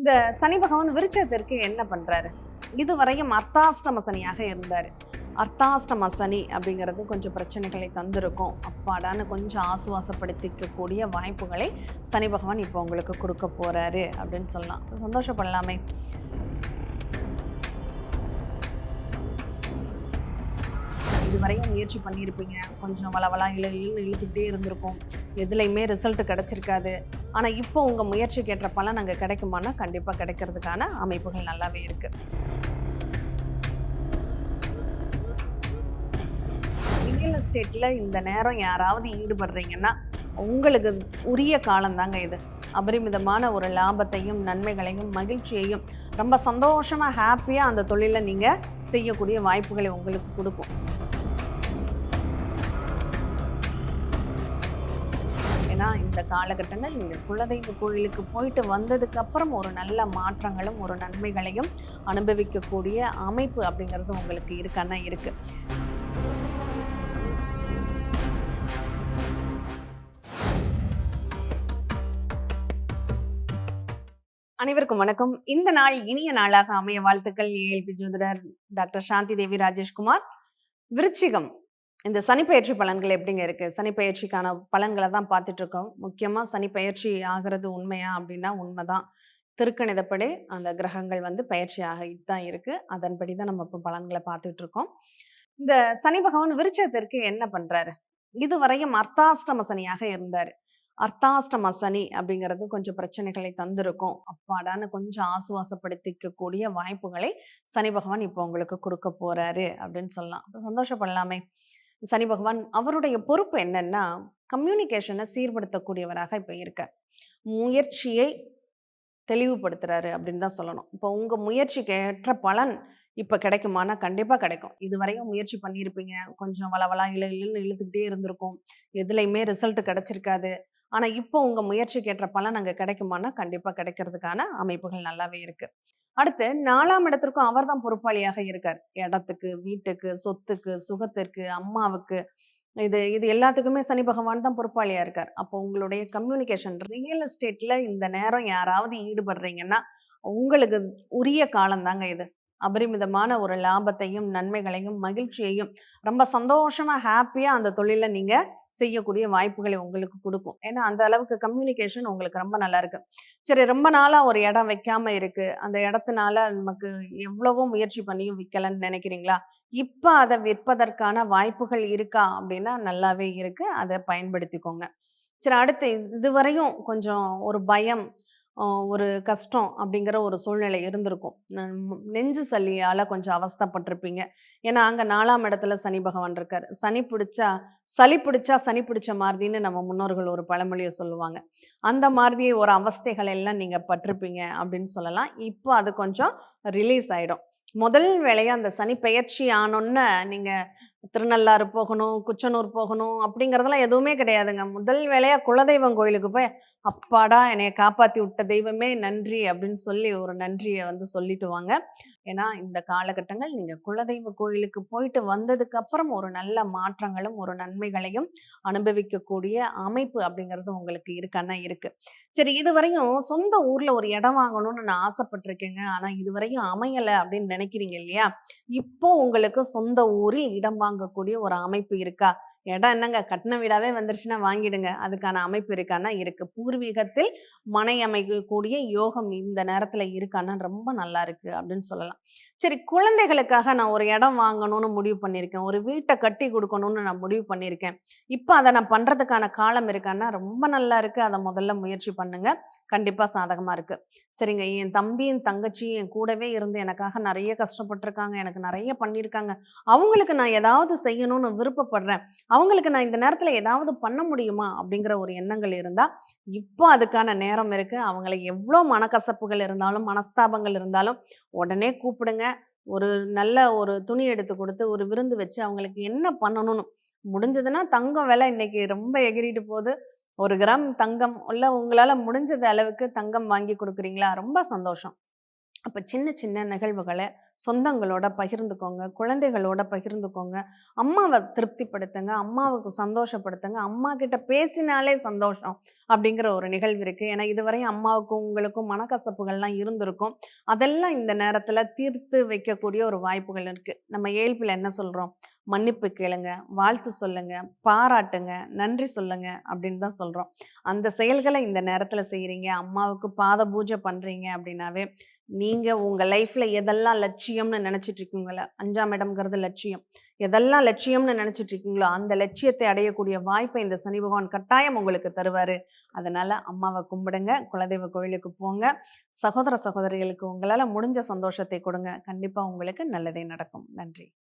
இந்த சனி பகவான் விருச்சத்திற்கு என்ன பண்ணுறாரு இதுவரையும் அர்த்தாஷ்டம சனியாக இருந்தார். அர்த்தாஷ்டம சனி அப்படிங்கிறது கொஞ்சம் பிரச்சனைகளை தந்திருக்கும். அப்பாடான்னு கொஞ்சம் ஆசுவாசப்படுத்திக்கக்கூடிய வாய்ப்புகளை சனி பகவான் இப்போ உங்களுக்கு கொடுக்க போகிறாரு அப்படின்னு சொல்லலாம். சந்தோஷப்படலாமே. இதுவரையும் முயற்சி பண்ணியிருப்பீங்க. கொஞ்சம் வளவலா இழு இழுன்னு இழுத்துக்கிட்டே இருந்திருக்கும். எதுலையுமே ரிசல்ட் கிடச்சிருக்காது. ஆனால் இப்போ உங்கள் முயற்சிக்கு ஏற்ற பலன் அங்கே கிடைக்குமானா கண்டிப்பாக கிடைக்கிறதுக்கான அமைப்புகள் நல்லாவே இருக்குது ரியல் எஸ்டேட்டில் இந்த நேரம் யாராவது ஈடுபடுறீங்கன்னா உங்களுக்கு உரிய காலம்தாங்க இது. அபரிமிதமான ஒரு லாபத்தையும் நன்மைகளையும் மகிழ்ச்சியையும் ரொம்ப சந்தோஷமாக ஹாப்பியாக அந்த தொழிலை நீங்கள் செய்யக்கூடிய வாய்ப்புகளை உங்களுக்கு கொடுக்கும். ஏன்னா இந்த காலகட்டங்கள். நீங்கள் குலதெய்வ கோயிலுக்கு போயிட்டு வந்ததுக்கு அப்புறம் ஒரு நல்ல மாற்றங்களும் ஒரு நன்மைகளையும் அனுபவிக்கக்கூடிய அமைப்பு அப்படிங்கிறது உங்களுக்கு இருக்கான்னா இருக்கு. அனைவருக்கும் வணக்கம். இந்த நாள் இனிய நாளாக அமைய வாழ்த்துக்கள். ஏஎல்பி ஜோதிடர் டாக்டர் சாந்தி தேவி ராஜேஷ்குமார். விருச்சிகம். இந்த சனிப்பெயர்ச்சி பலன்கள் எப்படிங்க இருக்கு? சனி பயிற்சிக்கான பலன்களை தான் பார்த்துட்டு இருக்கோம் முக்கியமா சனி பயிற்சி ஆகிறது உண்மையா அப்படின்னா உண்மைதான். திருக்கணிதப்படி அந்த கிரகங்கள் வந்து பயிற்சி ஆகிட்டு தான் இருக்கு. அதன்படி தான் நம்ம இப்போ பலன்களை பார்த்துட்டு இருக்கோம் இந்த சனி பகவான் விருச்சத்திற்கு என்ன பண்றாரு? இதுவரையும் அர்த்தாஷ்டம சனியாக இருந்தார். அர்த்தாஷ்டம சனி அப்படிங்கிறது கொஞ்சம் பிரச்சனைகளை தந்திருக்கும். அப்பாடான்னு கொஞ்சம் ஆசுவாசப்படுத்திக்கக்கூடிய வாய்ப்புகளை சனி பகவான் இப்போ உங்களுக்கு கொடுக்க போறாரு அப்படின்னு சொல்லலாம். அப்போ சந்தோஷப்படலாமே. சனி பகவான் அவருடைய பொறுப்பு என்னன்னா கம்யூனிகேஷனை சீர்படுத்தக்கூடியவராக இப்போ இருக்க. முயற்சியை தெளிவுபடுத்துறாரு அப்படின்னு தான் சொல்லணும். இப்போ உங்கள் முயற்சிக்கு ஏற்ற பலன் இப்போ கிடைக்குமானா கண்டிப்பாக கிடைக்கும். இதுவரையும் முயற்சி பண்ணியிருப்பீங்க. கொஞ்சம் வளவலா இழு இழுன்னு இழுத்துக்கிட்டே இருந்திருக்கும். எதுலையுமே ரிசல்ட் கிடைச்சிருக்காது. ஆனால் இப்போ உங்கள் முயற்சிக்கு ஏற்ற பலன் அங்கே கிடைக்குமானா கண்டிப்பாக கிடைக்கிறதுக்கான அமைப்புகள் நல்லாவே இருக்குது அடுத்து நாலாம் இடத்திற்கும் அவர் தான் பொறுப்பாளியாக இருக்கார். இடத்துக்கு வீட்டுக்கு சொத்துக்கு சுகத்திற்கு அம்மாவுக்கு. இது இது எல்லாத்துக்குமே சனி பகவான் தான் பொறுப்பாளியாக இருக்கார். அப்போ உங்களுடைய கம்யூனிகேஷன் ரியல் எஸ்டேட்டில் இந்த நேரம் யாராவது ஈடுபடுறீங்கன்னா உங்களுக்கு உரிய காலம் தாங்க இது. அபரிமிதமான ஒரு லாபத்தையும் நன்மைகளையும் மகிழ்ச்சியையும் ரொம்ப சந்தோஷமா ஹாப்பியா அந்த தொழிலை நீங்க செய்யக்கூடிய வாய்ப்புகளை உங்களுக்கு கொடுக்கும். ஏன்னா அந்த அளவுக்கு கம்யூனிகேஷன் உங்களுக்கு ரொம்ப நல்லா இருக்கு. சரி ரொம்ப நாளா ஒரு இடம் வைக்காம இருக்கு. அந்த இடத்துனால நமக்கு எவ்வளவோ முயற்சி பண்ணியும் விற்கலன்னு நினைக்கிறீங்களா? இப்ப அதை விற்பதற்கான வாய்ப்புகள் இருக்கா? அப்படின்னா நல்லாவே இருக்கு. அதை பயன்படுத்திக்கோங்க. சரி அடுத்து இதுவரையும் கொஞ்சம் ஒரு பயம் ஒரு கஷ்டம் அப்படிங்கிற ஒரு சூழ்நிலை இருந்திருக்கும். நெஞ்சு சளியால் கொஞ்சம் அவஸ்தப்பட்டிருப்பீங்க. ஏன்னா அங்கே நாலாம் இடத்துல சனி பகவான் இருக்கார். சனி பிடிச்சா சளி பிடிச்சா சனி பிடிச்ச மாதிரின்னு நம்ம முன்னோர்கள் ஒரு பழமொழியை சொல்லுவாங்க. அந்த மாதிரி ஒரு அவஸ்தைகள் எல்லாம் நீங்கள் பட்டிருப்பீங்க அப்படின்னு சொல்லலாம். இப்போ அது கொஞ்சம் ரிலீஸ் ஆகிடும் முதல் வேலையாக அந்த சனி பெயர்ச்சி ஆனோன்னு நீங்கள் திருநள்ளாறு போகணும் குச்சனூர் போகணும் அப்படிங்கிறதெல்லாம் எதுவுமே கிடையாதுங்க. முதல் வேலையாக குலதெய்வம் கோயிலுக்கு போய் அப்பாடா என்னைய காப்பாற்றி விட்ட தெய்வமே நன்றி அப்படின்னு சொல்லி ஒரு நன்றியை வந்து சொல்லிட்டு வாங்க ஏன்னா இந்த காலகட்டங்கள் நீங்கள் குலதெய்வ கோயிலுக்கு போயிட்டு வந்ததுக்கப்புறம் ஒரு நல்ல மாற்றங்களும் ஒரு நன்மைகளையும் அனுபவிக்கக்கூடிய அமைப்பு அப்படிங்கிறது உங்களுக்கு இருக்கான்னா இருக்குது சரி இதுவரையும் சொந்த ஊரில் ஒரு இடம் வாங்கணும்னு நான் ஆசைப்பட்டிருக்கேங்க. ஆனால் இதுவரையும் அமையலை அப்படின்னு நினைக்கிறீங்க இல்லையா? இப்போ உங்களுக்கு சொந்த ஊரில் இடம் வாங்கக்கூடிய ஒரு அமைப்பு இருக்கா? இடம் என்னங்க? கட்டின வீடாவே வந்துருச்சுன்னா வாங்கிடுங்க. அதுக்கான அமைப்பு இருக்கான்னா இருக்கு. பூர்வீகத்தில் மனை அமைக்கக்கூடிய யோகம் இந்த நேரத்துல இருக்கான்னா ரொம்ப நல்லா இருக்கு அப்படின்னு சொல்லலாம். சரி குழந்தைகளுக்காக நான் ஒரு இடம் வாங்கணும்னு முடிவு பண்ணியிருக்கேன். ஒரு வீட்டை கட்டி கொடுக்கணும்னு நான் முடிவு பண்ணியிருக்கேன். இப்போ அதை நான் பண்றதுக்கான காலம் இருக்கான்னா ரொம்ப நல்லா இருக்கு. அதை முதல்ல முயற்சி பண்ணுங்க. கண்டிப்பா சாதகமா இருக்கு. சரிங்க என் தம்பியும் தங்கச்சியும் என் கூடவே இருந்து எனக்காக நிறைய கஷ்டப்பட்டிருக்காங்க. எனக்கு நிறைய பண்ணியிருக்காங்க. அவங்களுக்கு நான் ஏதாவது செய்யணும்னு விருப்பப்படுறேன். அவங்களுக்கு நான் இந்த நேரத்தில் ஏதாவது பண்ண முடியுமா? அப்படிங்கிற ஒரு எண்ணங்கள் இருந்தால் இப்போ அதுக்கான நேரம் இருக்குது அவங்களை எவ்வளோ மனக்கசப்புகள் இருந்தாலும் மனஸ்தாபங்கள் இருந்தாலும் உடனே கூப்பிடுங்க. ஒரு நல்ல ஒரு துணி எடுத்து கொடுத்து ஒரு விருந்து வச்சு அவங்களுக்கு என்ன பண்ணணும்னு. முடிஞ்சதுன்னா தங்கம் விலை இன்னைக்கு ரொம்ப எகிரிட்டு போகுது. ஒரு கிராம் தங்கம் உள்ள உங்களால் முடிஞ்சது அளவுக்கு தங்கம் வாங்கி கொடுக்குறீங்களா? ரொம்ப சந்தோஷம். அப்போ சின்ன சின்ன நிகழ்வுகளை சொந்தங்களோட பகிர்ந்துக்கோங்க. குழந்தைகளோட பகிர்ந்துக்கோங்க. அம்மாவை திருப்திப்படுத்துங்க. அம்மாவுக்கு சந்தோஷப்படுத்துங்க. அம்மா கிட்ட பேசினாலே சந்தோஷம் அப்படிங்கிற ஒரு நிகழ்வு இருக்குது ஏன்னா இதுவரையும் அம்மாவுக்கும், உங்களுக்கும் மனக்கசப்புகள்லாம் இருந்திருக்கும். அதெல்லாம் இந்த நேரத்தில் தீர்த்து வைக்கக்கூடிய ஒரு வாய்ப்புகள் இருக்குது நம்ம இயல்பில் என்ன சொல்கிறோம் மன்னிப்பு கேளுங்க, வாழ்த்து சொல்லுங்க, பாராட்டுங்க, நன்றி சொல்லுங்க அப்படின்னு தான் சொல்கிறோம் அந்த செயல்களை இந்த நேரத்தில் செய்கிறீங்க அம்மாவுக்கு பாத பூஜை பண்ணுறீங்க அப்படின்னாவே, நீங்கள் உங்கள் லைஃப்பில் எதெல்லாம் லட்சியம்னு நினச்சிட்டு இருக்கீங்களோ அஞ்சாம் இடம்ங்கிறது லட்சியம். எதெல்லாம் லட்சியம்னு நினச்சிட்டு இருக்கீங்களோ, அந்த லட்சியத்தை அடையக்கூடிய வாய்ப்பை இந்த சனி பகவான் கட்டாயம் உங்களுக்கு தருவார் அதனால் அம்மாவை கும்பிடுங்க. குலதெய்வ கோயிலுக்கு போங்க. சகோதர, சகோதரிகளுக்கு உங்களால் முடிஞ்ச சந்தோஷத்தை கொடுங்க. கண்டிப்பாக உங்களுக்கு நல்லதே நடக்கும். நன்றி.